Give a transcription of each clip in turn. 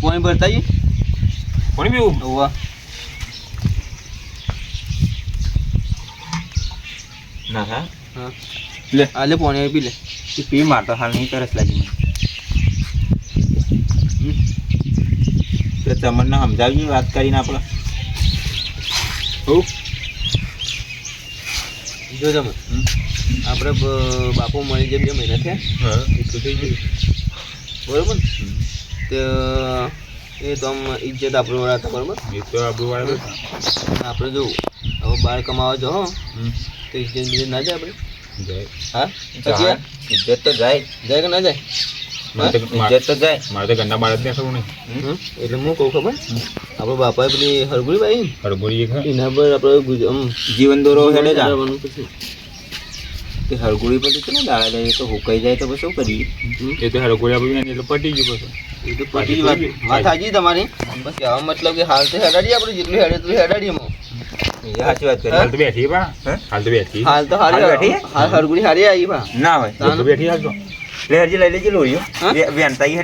પાણી ભરતા આવીએ કોની પીવું? હોવા. ના હા હા. લે. આ લે પાણી પી લે. પી માર તો હાલ નહીં તરસ લાગી મને. તમને સમજાવી વાત કરીને આપણે હું. જો તમે. આપણે બાપુ મળી જેમ બે મહિના થયા. બરોબર ને. તે એ તો આમ ઇજ્જત આપણું વાળા હતા બરોબર? એ આપણું વાળું આપણે જો હવે બહાર કમાવા જો હો. તો ઇજ્જત બીજત ના જાય આપણે? જાય. હા. પછી ઇજ્જત તો જાય. જાય કે ના જાય? ઇજ્જત તો જાય. મારે તો ગંદા બાળક ને ખબર નહીં. હમ? એટલે હું કહું ખબર? આપણે બાપાએ પેલી હરગુડી ભાઈ હરભરી એના પર આપણે આમ જીવન દોરો હેડે જા. કરવાનું પછી. તે હળગોળી પર તો ને દાડા જાય તો હુકાઈ જાય તો પછી શું કરીએ? એ તો હરગુડી પડી એટલે પટી ગયું પછી. એ તો પટી વાત વાત સાચી તમારી. બસ કહેવા મતલબ કે હાલ તો હેડાડીએ આપણે જેટલું હેડે એટલું હેડાડીએ એમાં. સાચી વાત કરી. હાલ તો બેઠી બા? હાલ તો બેઠી હાલ તો હારી બેઠી? હાલ હરગુડી હારી આવી ભા ના હોય. તાન. તો બેઠી હાલ તો. લે હરજી લઈ લેજે લોરીઓ. હા? વે- વેનતા ઈ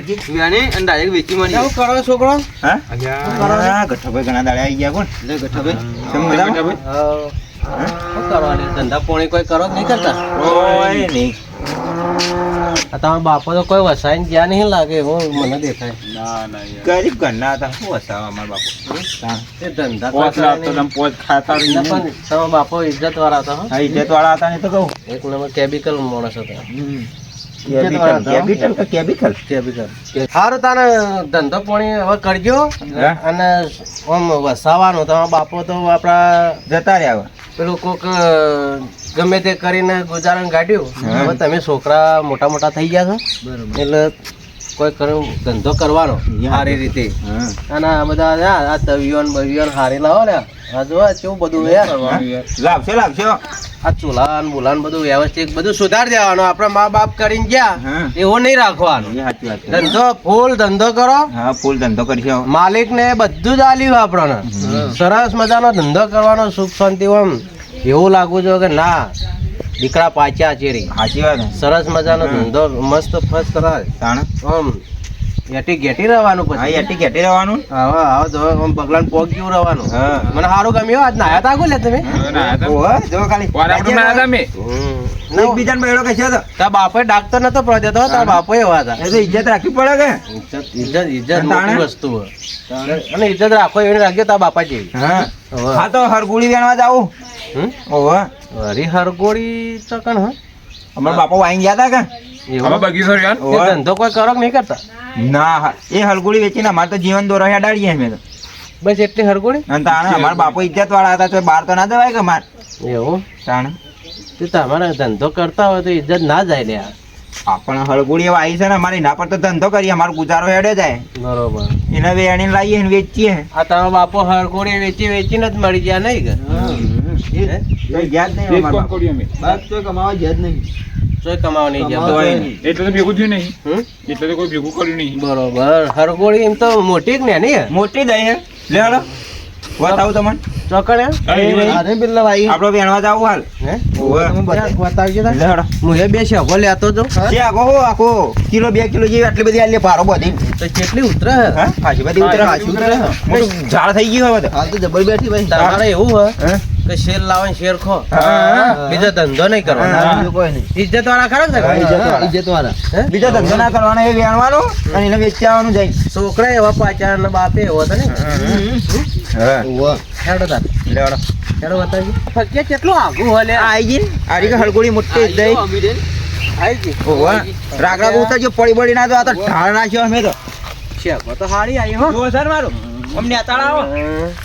અને ડાયરેક્ટ વેચી મારી કેવું કરો છોકરો? હા? ગઠ્ઠાભાઈ ઘણા દાડા આવી ગયા કોણ? લે? શું કરવાની? ધંધા પોણી કોઈ કરો નહીં કરતા? ઓય નહીં. તમારા બાપો તો કોઈ નહીં લાગે હું મને દેખાય. ના ના ગરીબ ઘરના હતા. શું હસાવા અમારા બાપુ? એ ધંધા પોચ લાવતો તમે પોચ ખાતા પણ તમારા બાપો ઇજ્જત વાળા હતા હો. ઇજ્જત વાળા હતા ને તો કહું. એક નંબર કેમિકલ માણસ હતા. સારું તારે ધંધો પાણી હવે કરજો. અને આમ વસાવાનો. તમારા બાપો તો આપણા જતા રહ્યા. પેલું કોક ગમે તે કરીને ગુજારણ કાઢ્યું. હવે તમે છોકરા મોટા મોટા થઈ ગયા છો. એટલે કોઈ ધંધો કરવાનો. સારી રીતે. અને આ બધા આ તવિયોન બવિયોન હારી લાવો ને. આ જો કેવું બધું યાર. લાવશો લાવશો. આ ચૂલાન બુલાન બધું વ્યવસ્થિત બધું સુધાર દેવાનું. આપણા મા બાપ કરીને ગયા. એવો નહીં રાખવાનું. ધંધો ફૂલ ધંધો કરો. હા ફૂલ ધંધો કરશો. માલિક ને બધું જ આલ્યું આપણને. સરસ મજાનો ધંધો કરવાનો સુખ શાંતિ એમ એવું લાગવું જોઈએ કે ના. દીકરા પાચ્યા ચેરી સાચી વાત સરસ મજાનો ધંધો મસ્ત ફર્સ્ટ કરાય તાણ? આમ એટી ઘેટી રહેવાનું હા પછી એટી ઘેટી રહેવાનું? હવે હવે તો આમ બગલાન પોગ જેવું રહેવાનું. હા. મને સારું ગમ્યું આજ નાયા તા કોલે તમે? ઓહો, જો ખાલી. વારાફરતી ના હતા મેં. એકબીજાને બહેરો કહેશો તો. તાર બાપે ડાક્ટર નતો પડ્યો તો તાર બાપે એવા હતા. એ તો ઇજ્જત રાખવી પડે કે? ઇજ્જત ઇજ્જત? મોટી વસ્તુ. હોય અને ઇજ્જત રાખો એવી રાખ્યો તાર બાપા જેવી. હા. હા તો હરગોળી વેણવા જાવું? ઓહો હરી હરગોળી ચકન હા? અમારા બાપા વાઈન ગયા હતા કે? અમે બગીચો રહ્યો ને? એ ધંધો કોઈ કરો નહીં કરતા? ના હા. એ હરગોળી વેચીને અમારે તો જીવન દોરો હેડાડીએ અમે તો. બસ એટલી હરગોળી અને તાણે અમારા બાપો ઇજ્જત વાળા હતા તો બહાર તો ના દેવાય કે માર એવું? તાણે. તે તમારા ધંધો કરતા હોય તો ઇજ્જત ના જાય લે આપણે હળગુડી એવા આવી છે ને અમારી ના પર તો ધંધો કરીએ અમારો ગુજારો હેડે જાય. બરોબર. એને વેણી લાવીએ ને વેચીએ. આ તારો બાપો હળગુડી વેચી વેચીને જ મળી ગયા નહીં કે? ગયા જ નહીં તો કમાવા જ નહીં. કમાવા જબર તોય એટલે તો ભેગું થયું નહીં. એટલે તો કોઈ ભેગું કર્યું નહીં. બરોબર. હરગોળી એમ તો મોટી જ ને મોટી દઈ હે. લે હળો બતાવું તમને. ચોકડ અરે ભાઈ. આપણે વેણવા જાવું હાલ? હે? બતાવજો હું. એ બે શેકો લેતો તો. આખો હો આખો. કિલો બે કિલો જેવી આટલી બધી આલી ભારો બધી. તો કેટલી ઉતરે હે? હા? બધી ઉતરે હાચી ઉતરે. ઝાડ થઈ ગયું હવે હાલ તો જબર બેઠી ભાઈ. તમારે એવું હોય હે? કે શેર લાવે શેર ખો. બીજો ધંધો નહીં કરવાનો. કોઈ નહીં. ઇજ્જત વાળા ખરા ને ઇજ્જત વાળા. બીજો ધંધો ના કરવાનો એ વેણવાનો અને એને આવવાનું જાય. છોકરા એવા પાછા ને બાપે એવો હતો ને હા? વાહ હેડો તાર. લે હળો હેડો બતાવજો ફક્યા કેટલું આગું હોય ગઈ. ને આ રીકે હળગોળી મોટી જ રાગડા પડી પડી ના તો આ તો ઢાળ નાખ્યો અમે તો. તો હારી આવી હો. જો સર મારું. અમને અતાળા આવો.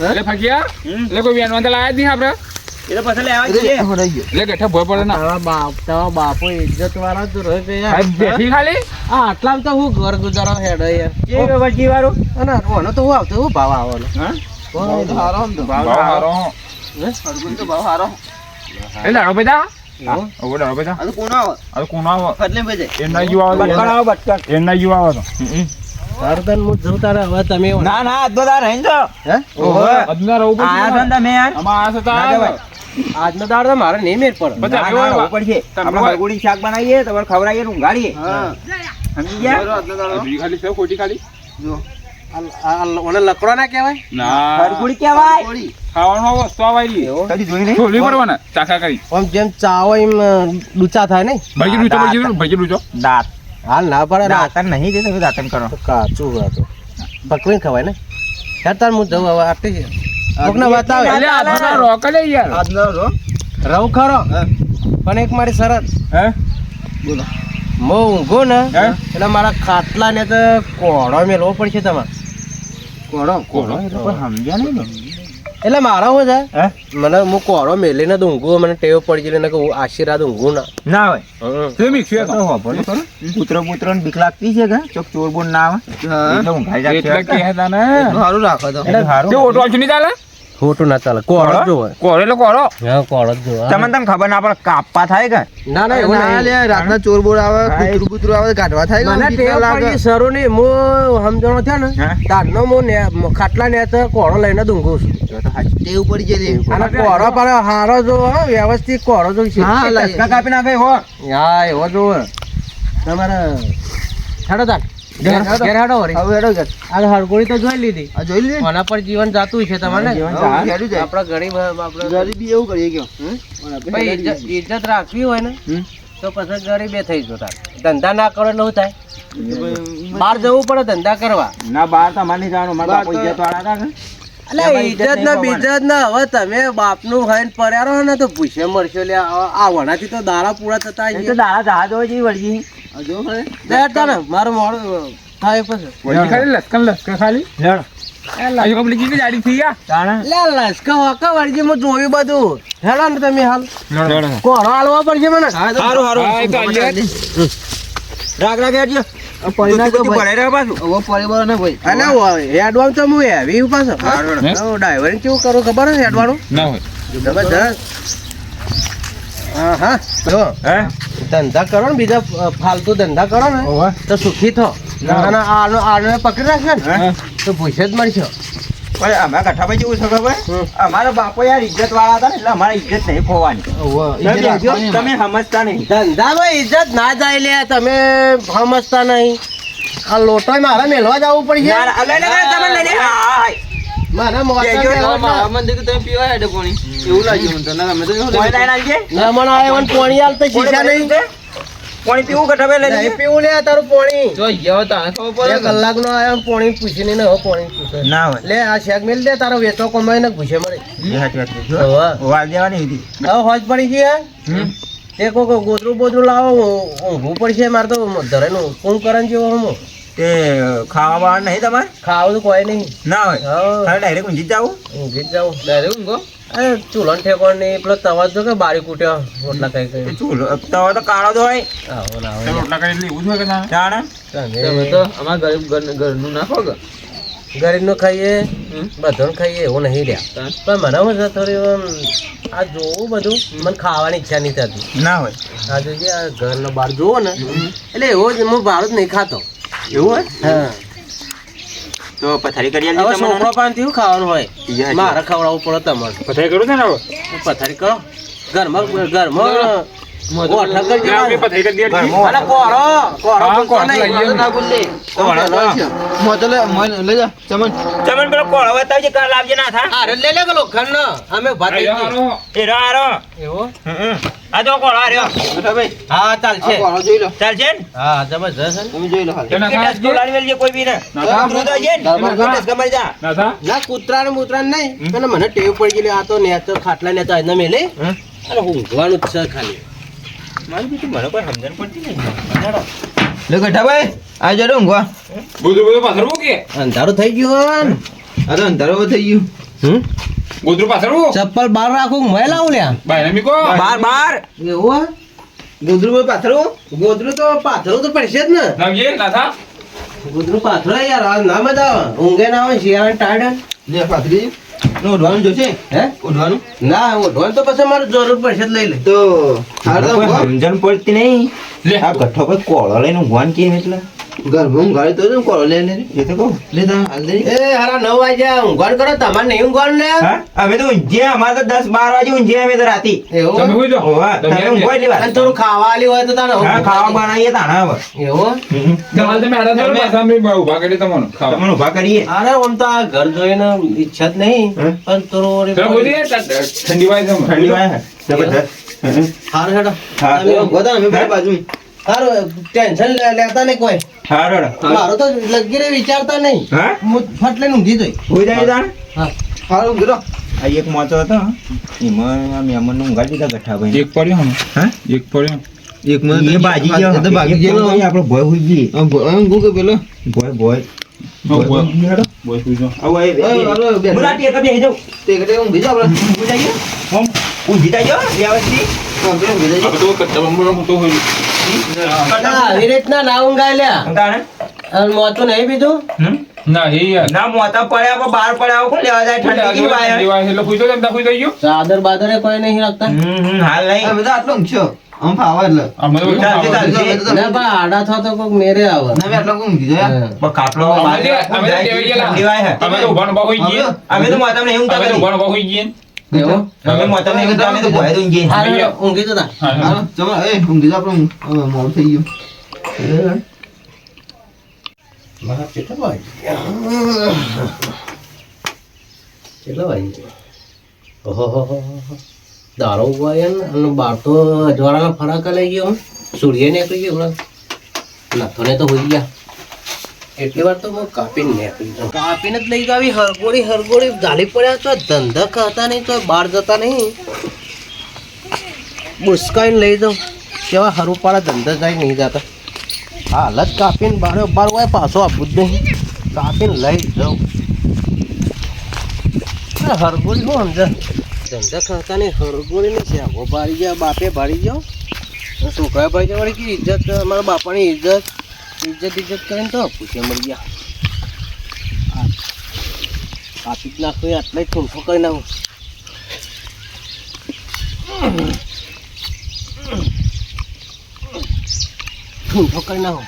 એટલે ફગ્યા? એટલે કોઈ વેનવા તો લાયા જ નહીં આપણે એટલે પછી લેવા જઈએ એટલે ગઠ્ઠા ભય પડે ના. તારા બાપ તારા બાપો ઇજ્જત વાળા તો રહે કે બેઠી ખાલી? આ આટલા તો હું ઘર ગુજારો હેડે યાર. વળગી વાળું. અને ઓનો તો હું આવતો હું ભાવ આવે હું? આજનો દાડો મારે નહીં મેર પડે. પડશે. શાક બનાવીએ તમારે ખવડાવીએ ને ઊંઘાડીએ. સમજી ગયા? બરો આજનો દાડો. બીજી ખાલી ખોટી ખાલી? લકડો ના કહેવાય? ના. હળગુડી કહેવાય. ખાવાનો વસ્તુ આવાય કદી જોઈ નહીં છોલી પડવાના ચાખા કરી. આમ જેમ ચાવો એમ ડૂચા થાય નહીં? ભાજી દાંત. હાલ ના પડે દાંતન નહીં દે તમે દાંતન કરો. કાચું હતું પકવીને ખવાય ને? યાર તાર હું જવું હવે આટલી કોકને બતાવે એટલે આ રોક લે યાર. આજનો રો. રહું ખરો. પણ એક મારી શરત. હે? બોલો. હું ઊંઘું ને એટલે મારા ખાટલા ને તો કોડો મેળવો પડશે તમારે. કોળો એટલે કોઈ સમજ્યા નહીં ને. એટલે મારા હોય છે? મને હું કોળો મેલીને તો ઊંઘું મને ટેવ પડી ગયેલી ને કે હું આશીર્વાદ ઊંઘું ના. ના હોય. તે મિક્સ છે પુત્ર પુત્ર ને બીક લાગતી છે કે? ચોક ચોર બોર ના આવે એટલે ઊંઘાઈ જાય એટલે કે હે એટલું સારું રાખો તો. એટલે સારું તે ઓટો ચાલે? ખોટું ના ચાલે. કોળો જ જોવે. કોળો એટલે કોળો? હા કોળો જ જોવે. તમને તમને ખબર ના પડે કાપવા થાય કે? ના ના એવું ના લે, રાતના ચોર બોર આવે એ- કૂતરું આવે કાઢવા થાય મને ટેવ લાગે. પડી સરું નહીં હું સમજણો થયો ને? તારનો મો ને ખાટલા ને તો કોળો લઈને જ છું. ટેવ પડી ગયેલી. અને કોળો પર હારો જો વ્યવસ્થિત કોળો જો છે કાપી નાખે હો. હા એવો જો તમારે હેડો તાર. તો જોઈ લીધી. જોઈ લીધી? આના પર જીવન જાતું છે તમારે. જીવન હવે જાય. હેડું જાય. આપણા ગરીબ ગરીબી એવું કરીએ કયો. હમ? પણ આપણે ભાઈ હેડું ઇજ્જત ઇજ્જત રાખવી હોય ને તો પછી ગરીબે થઈ જતો. ધંધા ના કરો એટલે થાય? બહાર જવું પડે ધંધા કરવા. ના બહાર તો અમારે નહીં જવાનું. મારા બાપુ ઇજ્જત વાળા હતા કે ઇજ્જત ઇજ્જત ના બીજત ના. હવે તમે બાપનું ખાઈને પડ્યા રહો ને તો ભૂસે મરશો. લે આ વણાથી તો દાળા પૂરા થતા તો જહાજ હોય છે વળગી આ જો મારું મોડું થાય પછી. વળી ખાલી લસકન લસકન ખાલી? લેણ એ કપલી કીધી જાડી થઈ ગયા? તાણા. લે લસકા વાકા વળજી મેં જોયું બધું. ને તમે હાલ. કોળો હાલવા પડશે મને? હા, હારું હારું. હા, રાગ રાગ હેડજો પડી પાછું? હવે પરિવાર ને ભાઈ. અને હેડવાનું તો હું હેવી પાછો. ડ્રાઈવર કેવું કરું ખબર છે હેડવાનું ના હોય. જબરજસ્ત. હા હા. જો. હે? ધંધા કરો ને બીજા ફાલતુ ધંધા કરો ને તો સુખી થો અને આનો આનો પકડી રાખશે ને તો ભૂસે જ મળશે પણ અમે કઠાભાઈ જેવું છે ખબર. અમારા બાપો યાર ઇજ્જત વાળા હતા ને એટલે અમારે ઇજ્જત નહીં ખોવાની તમે સમજતા નહીં ધંધામાં ઇજ્જત ના જાય લે તમે સમજતા નહીં આ લોટો મારે મેલવા જવું પડશે મારે મોટા મને તમે પીવા હેડે પાણી. એવું લાગ્યું મને તો. ના, અમે તો એવું કોઈ લાગ્યું. લઈને આવજે. ના મને આવ્યો ને પોણી હાલ તો કોણી શીશા નહીં છે? કોણી પીવું કઠાભાઈ લઈ પીવું લે તારું પોણી જો ગયા તાણે ખબર પડે કલાક નો આવ્યો પોણી પૂછીને ને હવે પોણી પૂછે ના હોય લે આ શેક મિલ દે તારો વેચો કમાઈ ને ભૂસે મળે એ સાચી વાત જો, હવે દેવાની હતી. હવે હોજ પડી ગઈ. તે કોક ગોદરું બોદરું લાવો ઊંઘવું પડશે મારે તો ધરેનું કરન જેવો હમો તે ખાવા બાવા નહીં તમારે? ખાવું તો કોઈ નહીં. ના હોય? હા. હવે ડાયરેક્ટ ઊંઘી જાવું ઊંઘી જ જાઉં ડાયરેક્ટ ઊંઘો. અરે ચૂલણ ઠેકોણ નહીં પેલો તવા જો કે બારી કૂટ્યો રોટલા કઈ કઈ ચૂલો તવા તો કાળો જ હોય. આવો રોટલા કઈ લેવું ના? જાણે? તમે તો અમારા ગરીબ ઘરનું નાખો કે. ગરીબનું ખાઈએ. બધાનું ખાઈએ એવું નહીં રહ્યા. પણ મને હું થોડી આ જોવું બધું મને ખાવાની ઈચ્છા નહીં થતી. ના હોય. આ જોઈએ આ ઘરનો બહાર જોવો ને. એટલે એવો જ હું બહાર જ નહીં ખાતો. એવું હોય? તો પથારી કરી આલજે છોકરો પાન શું ખાવાનું હોય? મારે ખવડાવવું પડે તમારે. પથારી કરું છે ને હવે? પથારી કરો? ઘરમાં ઘરમાં અમે ભાત એવો? આ તો કોળો રહ્યો બેઠા ભાઈ. હા ચાલશે કોળો જોઈ લો. ચાલશે ને હા જબરજસ્ત તમે જોઈ લો હાલ. ના થા? સ્કૂલ વેલજે કોઈ બી ને ના? ઉતરું તો છે ને ના કમાઈ જા ના ના કૂતરા ને બૂતરા ને નહીં અને મને ટેવ પડી ગઈ આ તો નેચર ખાટલા ને તો એને મેલે? અને ઊંઘવાનું જ છે ખાલી મારી બીજું મને કોઈ સમજણ પડતી નહીં લે ગઠાભાઈ, આ જડો ઊંઘવા. બધું બધું પાથરવું કે અંધારું થઈ ગયું ને? અંધારો થઈ ગયું. હમ? ગોદરું પાછળ ચપ્પલ બહાર રાખું મેં લાવું લ્યા. બાયને મીકો બાર બાર એવું? ગોદરું પર પાથરવું? ગોદરું તો પાથરું તો પડશે જ ને. લાવજે ના ગોદરું પાથરો યાર આ ના મજા આવે ઊંઘે ના આવે શિયાળા ટાઢ. લે, પાથરી. ઓઢવાનું જોશે? હે? ઓઢવાનું ના ઓઢવાનું તો પછી મારે જરૂર પડશે જ લઈ લે. તો હાલ તો સમજણ પડતી નહીં. લે. આ ગઠ્ઠો પર કોળો લઈને ઊંઘવાનું કેમ એટલે? ઘરમાં ઊંઘાડી તો તું લે લે એ તો કહું લે તા હાલ દે. એ હારા નવ વાગ્યા ઊંઘણ કરો તમારે નહીં ઊંઘણ ને અમે તો ઊંઘ્યા અમારે તો દસ બાર વાગે ઊંઘ્યા અમે તો રાતી. તમે એવું હોઈ જાઓ. તમે તમે એમ ઊંઘો એટલી વાર. અને થોડું ખાવા આલી હોય તો તાને ખાવા બનાવીએ તાણા હવે. એવું? હમ. તમે આડા થયો પાછા અમે ઊભા કરી તમને ખાવા. તમને ઊભા કરીએ. અરે આમ તો આ ઘર જોઈને ઈચ્છા જ નહીં પણ થોડું ઠંડી વાય ઠંડી વાય જબરદસ્ત. હેડો. હા. અમે બાજુ હારું ટેન્શન લેતા નહીં કોઈ. હા, રોડો. તો લગીરે વિચારતા નહીં. હા? હું ફટ લઈને ઊંઘી જઈ. હોઈ જાય તાણ? હા. હાલ ઊંઘી આ એક મોચો હતો એમાં આ મહેમાનને ઊંઘાડી દીધા ગઠ્ઠાભાઈ એક પડ્યો હા? એક પડ્યો. એક એ ભાગી ગયો. તો કામ કરીએ, આપણે ભોય હોઈ કે પેલો? ભોય ભોય. ભોય. ભોય. ઘટે ઊંઘી જાઓ ઊંઘી જાઈએ. બધું. ના, આવી રીતના ના ઊંઘાય લ્યા તાણે? અને મોતું નહીં હમ? ના એ યાર ના મોતા પડ્યા પણ બહાર પડ્યા કોણ લેવા જાય ઠંડી કેવી વાય? છે એટલે જાઓ, એમ તાર સુઈ જજો. ચાદર બાદરે કોઈ નહીં રાખતા હમ, હાલ નહીં તો આટલો ઊંઘશો આમ ફાવા એટલે અમે તો બધું. ના પણ આડા થો તો કોઈક મેરે આવે ના, આટલો જાય હા. પણ ખાટલો અમે તો- તો વાય હે. અમે તો ઊભાને ઊભા હોઈ ગઈએ. અમે તો મોતા તો હોઈ ગઈએ. એવું તો જ ઊંઘીએ. હારું, ગયા. દારો ઉગવાય અને બાર તો અજવાળાના ફરાક લઈ ગયો સૂર્ય નીકળી ગયો હમણાં નથો ને તો હોઈ ગયા એટલી વાર તો હું કાપીને નીકળી જાઉં. કાપીને જ લઈ જાવી હરગોળી હરગોળી ઝાલી પડ્યા તો ધંધા ખાતા નહીં, તો બહાર જતા નહીં. બુસકાઈને લઈ જાઉં. કેવા હરુપાળા ધંધા જાય નહીં જતા. હાલત કાપીને બારે બાર હોય પાછો આપવું જ નહીં. કાપીને લઈ જાઉં. હરગોળી શું સમજ? ધંધા ખાતા નહીં હરગોળી નહીં શ્યામો ભારી ગયા, બાપે ભારી ગયો. છોકરા ભાઈ જવાની વળી કે ઇજ્જત મારા બાપાની ઇજ્જત ઇજ્જત ઇજ્જત કરીને તો પૂછે મળી ગયા. કાપી જ નાખું આટલા જ ઠૂંઠો કરી નાખું. ઠૂંઠો કરી નાખું.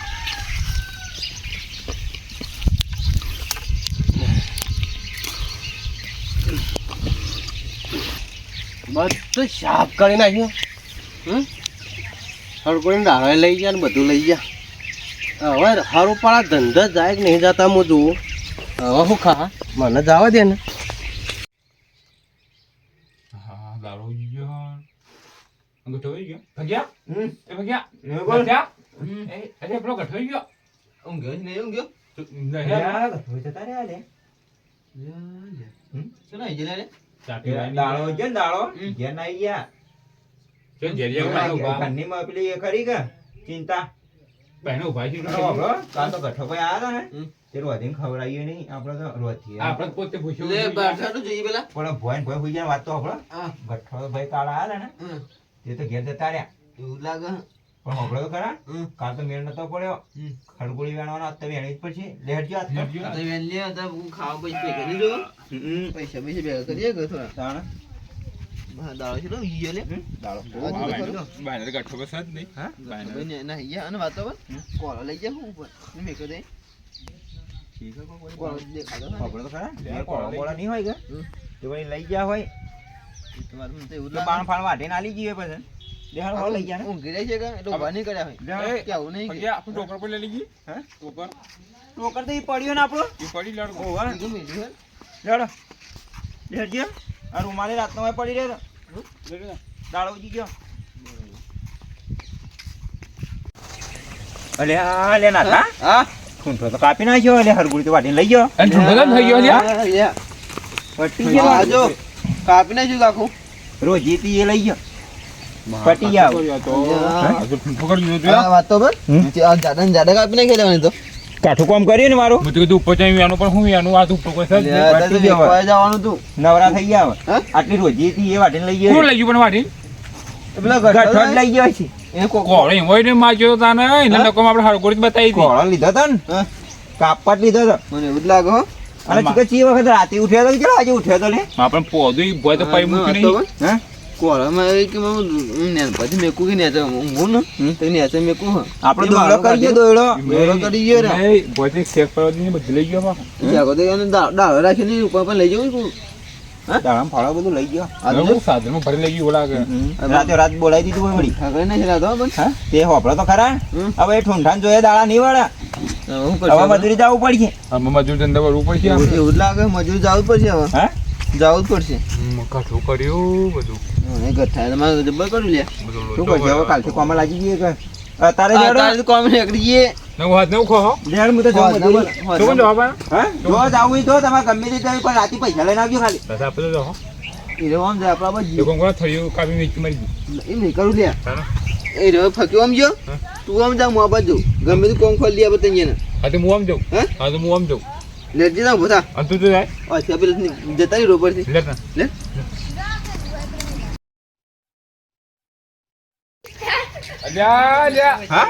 બધું સાફ કરી નાખ્યું. હમ? હરગોળીને દાળો લઈ ગયા ને બધું લઈ ગયા. હવે હારું પાડા ધંધા જાય કે નહીં જતા હું જોઉં. હવે હું ખા મને જવા દે ને. હા, ગયો. ગયો. ભગ્યા? એ ભગ્યા? ભગ્યા? અરે પેલો ગયો. ઊંઘ્યો નહીં ઊંઘ્યો ચિંતા. બહેનો ઊભા છે. કાલ તો ગઠો ભાઈ આયા હતા ને તે રોધીને ખવડાવીએ નહીં આપણે તો રોધીએ. આપણે પોતે પૂછ્યું લે નહીં. જોઈએ પેલા. પણ ભોય ભોય હોઈ ગયા વાત તો આપણો ગઠો ભાઈ કાળા આયા ને. તે તો ઘેર જતા રહ્યા. એવું લાગે. પણ હોભળો તો ખરા. કાલ તો મેળ નતો પડ્યો. ખડગોળી વેણવાનો આજ તો વેણી જ પડશે. લેહટજો આજ તો. લેહટજો. આ તો વેન લે તો હું ખાવા પૈસા કરી દો પૈસા પૈસા ભેગા કરીએ કે થોડા? તાણ. છે તો ઈયો લે દાળો. હા, હા, તો બહેનો. ખરું. બહેનો તો ગઠ્ઠો બસ જ નહીં. હા? બહેનો. ને ના ઈયા અને વાતો પર કોળો લઈ જા હું ઉપર ને મેં દે ઠીક છે, કોળો કોઈ દેખાતો તો ખરા કોળો કોળો લઈ નહીં હોય કે હમ. તે લઈ ગયા હોય એ તમારું તો. બાણ ફાણ વાઢીને આલી જઈએ પછી દેહાડ હોળ લઈ ગયા ઊંઘી રહી છે કે એટલે ઊભા નહીં કર્યા હોય એ, કે આવું નહીં કે ભગ્યા, ટોકર પર લઈ લીધી. હે? ટોકર. ટોકર તો ઈ પડ્યો ને આપણો એ પડી લાડુ. ઓવા લેડો લેડજો આ રૂમાલી રાતનો હોય પડી રહ્યો લે, લે. ઉજી ગયો. અલે આ લે ના હા? ઠૂંઠો તો કાપી નાખ્યો એટલે હરગુડી તો વાટીને લઈ ગયો. અને ઠૂંઠો કેમ થઈ ગયો છે? આ? હા, યા. પટી ગયો. આજો કાપી નાખ્યું રોજી તી એ લઈ ગયો. પટી ગયા. તો. આ વાત તો બર જાડા જાડા કાપી નાખી લેવાની તો. કાઠું કામ કર્યું ને મારું? મેં કીધું ઉપર જઈ વ્યાનું પણ હું વ્યાનું આ ઉપર કોઈ. વેચવા જવાનું તું. નવરા થઈ ગયા હવે. હા? આટલી રોજી હતી એ વાટીને લઈ કોણ ગયો. લઈ ગયું પણ વાટી? પેલા ગઠોડ ગઠોડ લઈ ગયો છે. એ કોક હોય ને માર્યો તો તાને એને હા? નકોમાં આપણે હરગોળી જ બતાવી હતી. કોળો લીધો તો ને? હા, લીધો તો. મને એવું જ લાગે હો. અને વખત રાતે ઉઠ્યા તો કે કેટલા વાગે ઉઠ્યો તો પોદું તો પાઈ મૂક્યું નહીં. હા? કોળામાં કે હું હું ને પછી મેકું કે નેચે ઊંઘું ને? તો નેચે મેકું આપણે દોડો કરીએ દોડો. દોડો કરી ગયો રે નહીં, ભોજન શેક કરવા દઈને બધું લઈ ગયો પાછો. જાગો તો એને દાળ રાખીને ઉપર પર લઈ જવું ફાળો બધું લઈ ગયો. આ હું ભરી લઈ ગયો ઓલા રાતે રાત બોલાવી દીધું હોય વળી. આગળ નહીં પણ તે હોપડો તો ખરા. હવે એ ઠૂંઠાને જોઈએ દાડા નહીં વાળા. હું હવે મજૂરી જવું પડશે. મજૂર ધંધા પર પડશે એવું જ લાગે મજૂર જવું પડશે હવે. હા? જવું જ પડશે. કાઠું કર્યું બધું? એ ગઠ્ઠા તમારે જબ્બર કર્યું લે શું કરશે? હવે. કાલથી કોમા લાગી જઈએ કે તારે તો કોમ નીકળી જઈએ. નવું હાથ નવું ખો. લેડ હું તો જાઉં મજૂરી. શું કોણ જવાબ? હા? જો જાવું તો તમારે ગમે તે જઈ પણ રાતે પૈસા લઈને આવજો ખાલી. બસ આપો જો એ રો આમ જાય આપણા એ કોણ કોણ થયું? કાપી મેચ મારી દીધી. એમ નહીં કરું લે એ રહ્યો ફક્યો આમ જો. તું આમ જા આ બાજુ ગમે તે કોમ ખોલી આપણે ત્યાં હા તો હું આમ જાઉં. હે? હા તો હું આમ જાઉં. લેટ જા બધા અન તું તો જાય અચ્છા પેલા જતા રહી રોપરથી લે તને. લે. અલ્યા, અલ્યા. હા?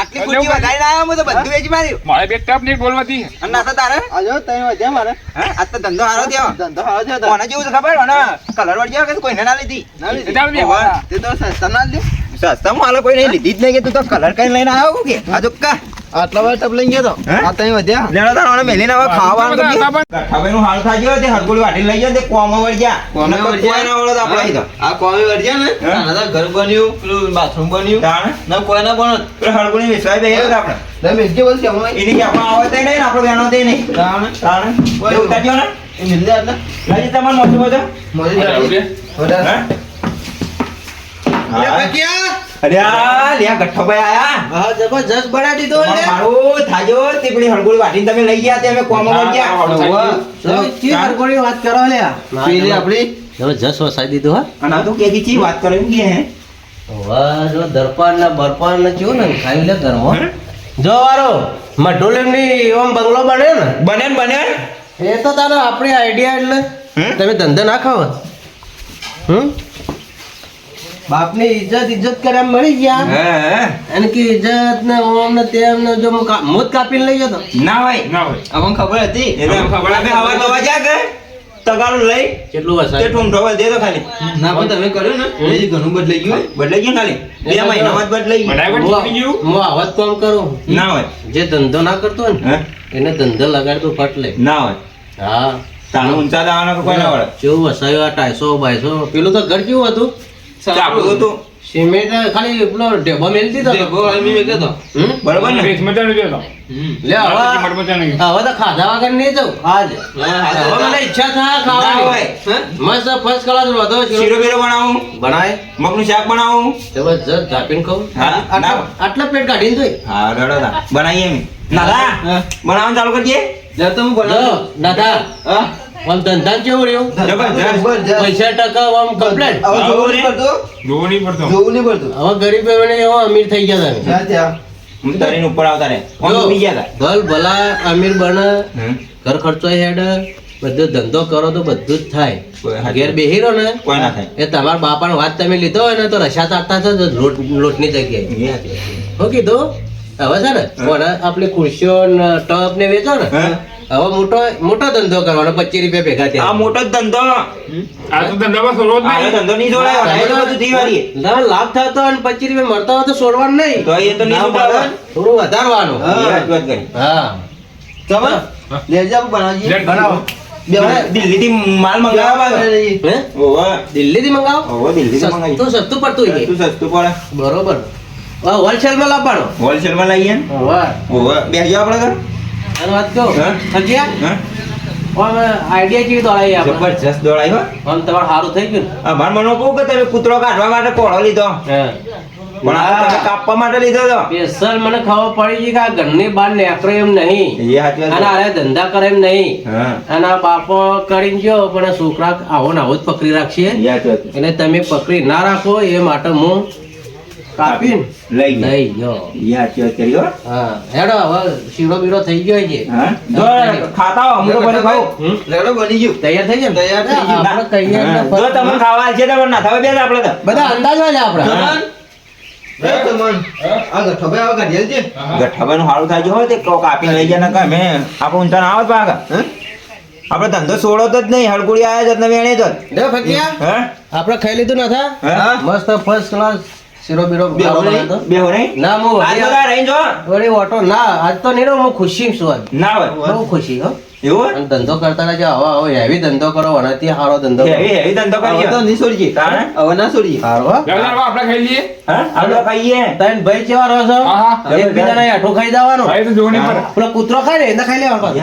આટલી પૂંજી વધારીને આવ્યો હું તો બધું વેચી માર્યું. મારે બે ટપ ને બોલવાથી. અને ના તારે? આજો તઈ વાજ્યા મારે. હા? આજ તો ધંધો હારો થયો. ધંધો હારો થયો. કોને જેવું છે ખબર? અને કલર વળી ગયો કે કોઈને ના લીધી. ના લીધી? તે તો સસ્તા ના લીધી. સસ્તા માલ કોઈ નહીં લીધી જ નહીં કે તું તો કલર કઈ લઈને આવ્યો કે આ જો કા. આટલા વાર ટપ લઈ ગયો તો? આ તઈ વધ્યા? લેણા તાર મેલીને હવે ખાવાનું. હતા પણ. ગઠાભાઈનું હાલ ગયો તે હરગોળી વાટી લઈ ગયો તે કોમો વળી ગયા. કોમે વળ્યા? ના વળો તો આપણે તો. આ કોમે વળ્યા ને? ના ઘર બન્યું પેલું બાથરૂમ બન્યું. તાણે? ના કોઈ ના બનો પેલો હરગોળી વેચવાય બેહ્યો આપણે. તમે મેજે બોલ છે અમે એની કે આપણે આવે તે નહીં ને આપણે બેનો તે નહીં. તાણે? તાણે? કોઈ ઉતારજો ને. એ મિલદે આટલા લાજી તમારે મોટો મોટો જાડી. હા? હા. અરે આ લ્યા ગઠ્ઠાભાઈ આયા. હા જબરજસ્ત બનાવી દીધો તમારું મારું થાજો તે પેલી હરગોળી વાટીને તમે લઈ ગયા તે અમે કોમો વળી ગયા. તમે ચી હરગોળી વાત કરો લ્યા. ના, પેલી આપણી? જબરજસ્ત વસાઈ દીધું હા. અને આ તો કેકી ચી વાત કરો એમ કે હે. વાહ જો દરપાર ને ને કેવું ને ખાઈ લે ઘરમાં હે? જો વારો મઢોલીની ઓમ બંગલો બને ને. બને ને બને? એ તો તારો આપણી આઈડિયા એટલે? તમે ધંધો ના ખાવ. હમ? બાપની ઇજ્જત ઇજ્જત કરે મળી ગયા. અને કે ઇજ્જત ને ઓમ ને તેમ ને જો હું મોત કાપીને લઈ ગયો તો? ના ભાઈ ના ભાઈ અમને ખબર હતી. એને ખબર આપે. હવા તો વાજા કે તગારું લઈ. કેટલું તે વસાય ઠૂંઠો વળ દે તો ખાલી. ના પણ તમે કર્યું ને? એ ઘણું બદલાઈ ગયું. બદલાઈ ગયું ખાલી. બે મહિનામાં જ બદલાઈ ગયું. બરાબર ચૂકી ગયું? હું આવત જ કામ કરું. ના હોય. જે ધંધો ના કરતો હોય ને એને ધંધો લગાડતો ફટ લે. ના હોય. હા. તાનું ઊંચા દાવાનો કોઈ ના વળે. કેવું વસાયો આ ટાઈસો બાઈસો પેલું તો ઘર કેવું હતું? ચાકડું હતું સિમેન્ટ ખાલી પેલો ઢેબો મેલી દીધો હતો. બહુ હલમી મેં કહેતો. હમ? બરોબર ને? વેચ મચાનો ગયો લે હવે કિંમત મચાનો ગયો. હવે તો ખાધા વગર નહીં જવું આજ. હવે મને ઈચ્છા થાય ખાવાની. હોય. મસ્ત ફર્સ્ટ ક્લાસ રોધો શીરો બીરો બનાવું? બનાય. મગનું શાક બનાવું? જબરજસ્ત ઝાપીને ખાવું આટલા પ્લેટ કાઢીને જોઈ હા રડો તા. બનાવીએ અમે નાલા બનાવવાનું ચાલુ કરીએ? તો હું દાદા. હા. આમ ધંધા કેવું રહ્યું. પૈસા ટકા આમ કમ્પ્લેટ જોવું નહીં પડતું જોવું નહીં પડતું. જોવું નહીં પડતું. હવે ગરીબ બને એવો અમીર થઈ ગયા હું તરીને ઉપર આવતા રે કોણ જો, ડૂબી ભલ ભલા અમીર બને ઘર ખર્ચો હેડ બધો ધંધો કરો તો બધું જ થાય. ઘેર બેહી રહો ને કોઈ ના થાય. એ તમારા બાપાનો વાત તમે લીધો હોય ને તો રસા ચાટતા છો લોટ લોટની જગ્યાએ. શું કીધું? હવે છે ને આપણી ખુરશીઓ ને ટપ ને વેચો ને હે? હવે મોટો મોટો ધંધો કરવાનો પચીસ રૂપિયા ભેગા આ થયા મોટો જ ધંધો? આ તો ધંધામાં નહીં. ધંધો નહીં જોડાય બધું લાભ થતો હોય ને પચીસ રૂપિયા મળતા હોય તો છોડવાનું નહીં. તો એ તો નહીં થોડું વધારવાનું. હા તમે લેજે આપણે બનાવો. માલ મંગાવવા હે ઓવે. દિલ્હી થી મંગાવો? ઓવે, દિલ્હીથી મંગાવી સસ્તું સસ્તું પડતું હોય સસ્તું સસ્તું પડે. બરોબર. હોલસેલમાં લાવવાનો. હોલસેલમાં લઈએ ને? વાહ ઓવે. બેસજો આપણે જબરજસ્ત દોડાય આમ તમારે સારું થઈ ગયું અમાર મને કહું કે તમે કૂતરો કાઢવા માટે કોળો લીધો. પણ આ તમે કાપવા માટે લીધો તો. સ્પેશિયલ મને ખબર પડી કે આ ઘરની બહાર નીકળે એમ નહીં. અને આરે ધંધા કરે એમ નહીં. હા. અને આ બાપો કરીને ગયો પણ છોકરા આવો ને આવો જ પકડી રાખશે. એટલે તમે પકડી ના રાખો એ માટે હું કાપીને લઈ લઈ ગયો. એ ચો વાત હા. હેડો હવે શીરો બીરો થઈ ગયો છે. હા? જો ખાતા હો, અમરો બને ખાઓ. લેડો બની ગયું. તૈયાર થઈ ગયો તૈયાર થઈ ગયો. આપણે કહીએ જો તમને ખાવા છે તો ના થવા બે આપણે તો. બધા અંદાજ ને આપણે. તમન એ તમન આ ગઠો ભાઈ આવા કાઢી આલજે હા. ગઠાભાઈનું હારું થાય છે હો તે કોક આપીને લઈ ગયા ને કે અમે આપણે ઊંચા ના આવત પાછા હે? આપણે ધંધો છોડો તો જ નહીં હળગુડી આવ્યા જ એને જ લે આપણે ખાઈ લીધું નથા હા? મસ્ત ફર્સ્ટ ક્લાસ શીરો બીરો બેહો સારો નહીં? બનાવતો. બેહો નહીં? ના હું આજ તો તાર રહી જો વળી ઓટો ના આજ તો નહીં હું ખુશી છું આજ. ના બહુ ખુશી હો. એવું ધંધો કરતા રહેજો હવે હવે હેવી ધંધો કરો વનાથી સારો ધંધો. હેવી હેવી ધંધો હવે તો નહીં છોડીએ હવે ના છોડીએ સારો હો. ચાલો, ચાલો, આપણે ખાઈ લઈએ? હા? આપણે ખાઈએ. તને ભાઈ કેવા રહો છો? હા હા. ખાઈ જવાનું. ભાઈ તો જોવું નહીં પડે. પેલો કૂતરો ખાય ને એને ખાઈ લેવાનો પાછું.